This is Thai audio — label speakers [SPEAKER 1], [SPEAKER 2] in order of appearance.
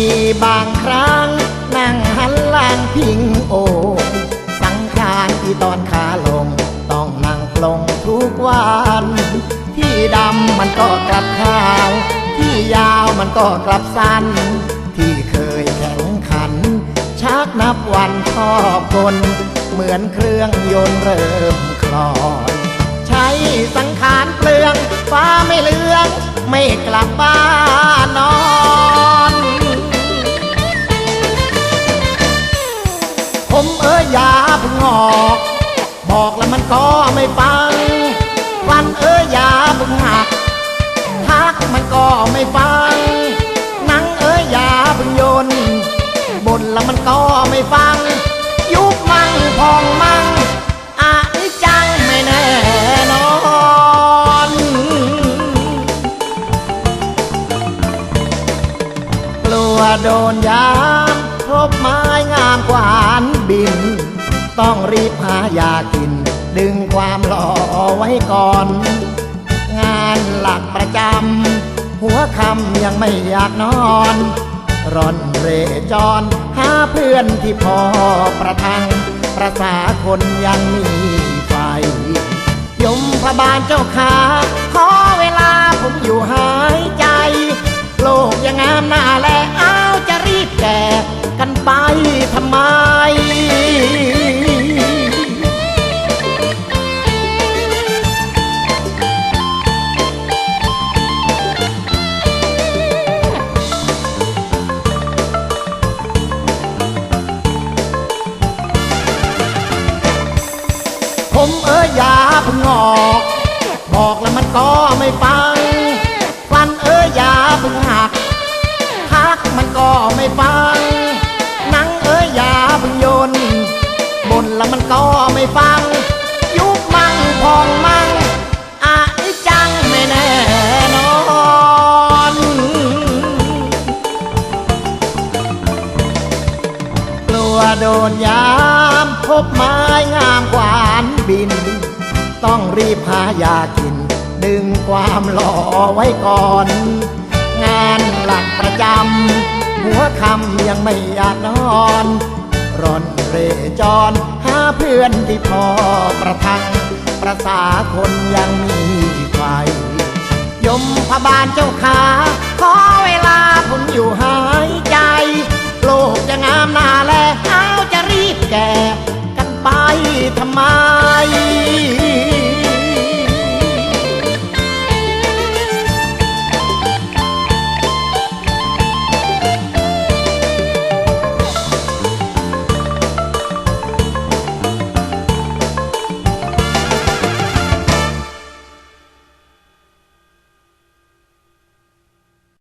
[SPEAKER 1] ีบางครั้ง นั่งหันหลังพิงโอ สังขารที่ตอนขาลง ต้องนั่งลงทุกวัน ที่ดำมันก็กลับขาว ที่ยาวมันก็กลับสั้น ที่เคยแข่งขัน ชักนับวันชอบกลเหมือนเครื่องยนต์เริ่มคลอยใช้สังขารเปลืองฟ้าไม่เลือง ไม่กลับบ้านนอน ยอยาพึ่งออก บอกแล้วมันก็ไม่ฟังฟันเอ้ยอยาพึ่งหักทักมันก็ไม่ฟัง นังเอ้ยอยาพึ่งโยนบ่นแล้วมันก็ไม่ฟัง ยุบมั่งพองมั่งอานิจจังไม่แน่นอนกลัวโดนยามพบไม้งามกวานบิน ต้องรีบหายากิน ดึงความหล่อไว้ก่อน งานหลักประจำหัวคำยังไม่อยากนอน ร่อนเร่จรหาเพื่อนที่พอประทัง ประสาคนยังมีไฟ ยมพบาลเจ้าขาขอเวลาผมอยู่หายใจ โลกยังงามหน้าและ ยอยาพึ่งออก บอกแล้วมันก็ไม่ฟัง ฟันเอ้ยอยาพึ่งหักทักมันก็ไม่ฟัง นังเอ้ยอยาพึ่งโยนบนแล้วมันก็ไม่ฟัง ยุบมั่งพองมั่งอานิจจังไม่แน่นอนกลัวโดนยา มพบไม้งามกวานบิน ต้องรีบหายากิน ดึงความหล่อไว้ก่อน งานหลักประจำหัวคำยังไม่อยากนอนร่อนเร่จรหาเพื่อนที่พอประทัง ประสาคนยังมีไฟยมพบาลเจ้าขาขอเวลาผู้นิยม ทำไม